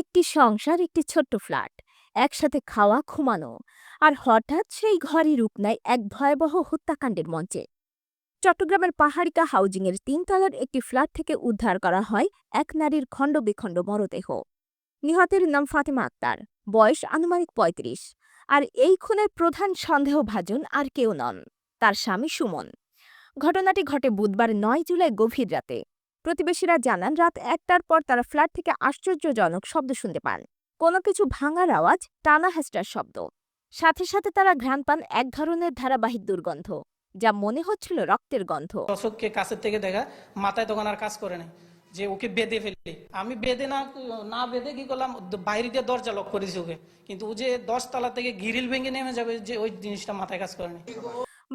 একটি সংসার, একটি ছোট্ট ফ্ল্যাট, একসাথে খাওয়া, ঘুমানো আর হঠাৎ সেই ঘরই রূপ নেয় এক ভয়াবহ হত্যাকাণ্ডের মঞ্চে। চট্টগ্রামের পাহাড়িকা হাউজিংয়ের তিনতলার একটি ফ্ল্যাট থেকে উদ্ধার করা হয় এক নারীর খণ্ডবিখণ্ড মরদেহ। নিহতের নাম ফাতেমা আক্তার, বয়স আনুমানিক পঁয়ত্রিশ আর এই খুনের প্রধান সন্দেহভাজন আর কেউ নন, তার স্বামী সুমন। ঘটনাটি ঘটে বুধবার নয় জুলাই গভীর রাতে। প্রতিবেশীরা জানান রাত একটার পর তারা ফ্ল্যাট থেকে আশ্চর্যজনক শব্দ শুনতে পান। কোনো কিছু ভাঙার আওয়াজ টানা হেঁচড়ার শব্দ। সাথে সাথে তারা ঘ্রাণ পান এক ধরনের ধারাবাহিক দুর্গন্ধ যা মনে হচ্ছিল রক্তের গন্ধ। দর্শককে কাছের থেকে দেখা মাথায় তখন আর কাজ করে নাই যে ওকে বেঁধে ফেললি আমি বেঁধে না না বেঁধে কি করলাম বাইরে দিয়ে দরজা লক করেছি ওকে। কিন্তু ও যে দশতলা থেকে গিরিল ভেঙে নেমে যাবে যে ওই জিনিসটা মাথায় কাজ করে নাই।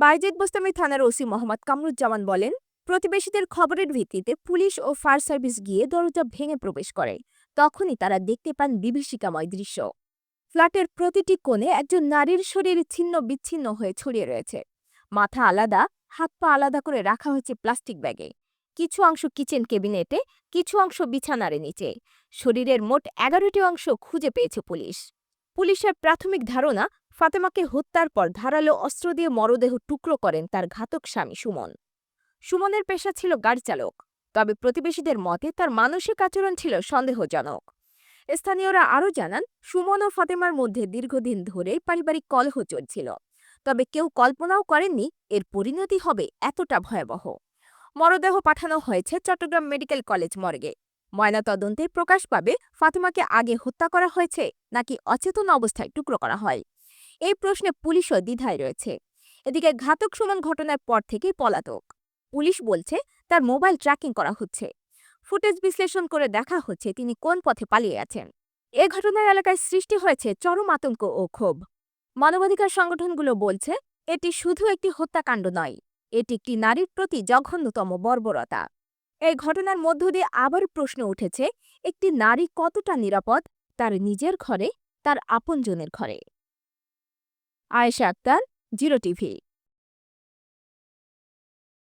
বাইজিদ বোস্তামি থানার ওসি মোহাম্মদ কামরুজ্জামান বলেন প্রতিবেশীদের খবরের ভিত্তিতে পুলিশ ও ফায়ার সার্ভিস গিয়ে দরজা ভেঙে প্রবেশ করে। তখনই তারা দেখতে পান বিভীষিকাময় দৃশ্য। ফ্ল্যাটের প্রতিটি কোণে একজন নারীর শরীর ছিন্ন বিচ্ছিন্ন হয়ে ছড়িয়ে রয়েছে। মাথা আলাদা, হাত পা আলাদা করে রাখা হয়েছে প্লাস্টিক ব্যাগে। কিছু অংশ কিচেন কেবিনেটে কিছু অংশ বিছানার নিচে। শরীরের মোট এগারোটি অংশ খুঁজে পেয়েছে পুলিশ। পুলিশের প্রাথমিক ধারণা, ফাতেমাকে হত্যার পর ধারালো অস্ত্র দিয়ে মরদেহ টুকরো করেন তার ঘাতক স্বামী সুমন। সুমনের পেশা ছিল গাড়ি চালক, তবে প্রতিবেশীদের মতে তার মানসিক আচরণ ছিল সন্দেহজনক। স্থানীয়রা আরও জানান, সুমন ও ফাতেমার মধ্যে দীর্ঘদিন ধরেই পারিবারিক কলহ চলছিল, তবে কেউ কল্পনাও করেননি এর পরিণতি হবে এতটা ভয়াবহ। মরদেহ পাঠানো হয়েছে চট্টগ্রাম মেডিকেল কলেজ মর্গে। ময়নাতদন্তে প্রকাশ পাবে ফাতেমাকে আগে হত্যা করা হয়েছে নাকি অচেতন অবস্থায় টুকরো করা হয়। এই প্রশ্নে পুলিশও দ্বিধায় রয়েছে। এদিকে ঘাতক সুমন ঘটনার পর থেকেই পলাতক। পুলিশ বলছে তার মোবাইল ট্র্যাকিং করা হচ্ছে। ফুটেজ বিশ্লেষণ করে দেখা হচ্ছে তিনি কোন পথে পালিয়ে আছেন। এ ঘটনার এলাকায় সৃষ্টি হয়েছে চরম আতঙ্ক ও ক্ষোভ। মানবাধিকার সংগঠনগুলো বলছে এটি শুধু একটি হত্যাকাণ্ড নয়, এটি একটি নারীর প্রতি জঘন্যতম বর্বরতা। এই ঘটনার মধ্য দিয়ে আবার প্রশ্ন উঠেছে, একটি নারী কতটা নিরাপদ তার নিজের ঘরে, তার আপনজনের ঘরে? Ayesha Akter, zero TV.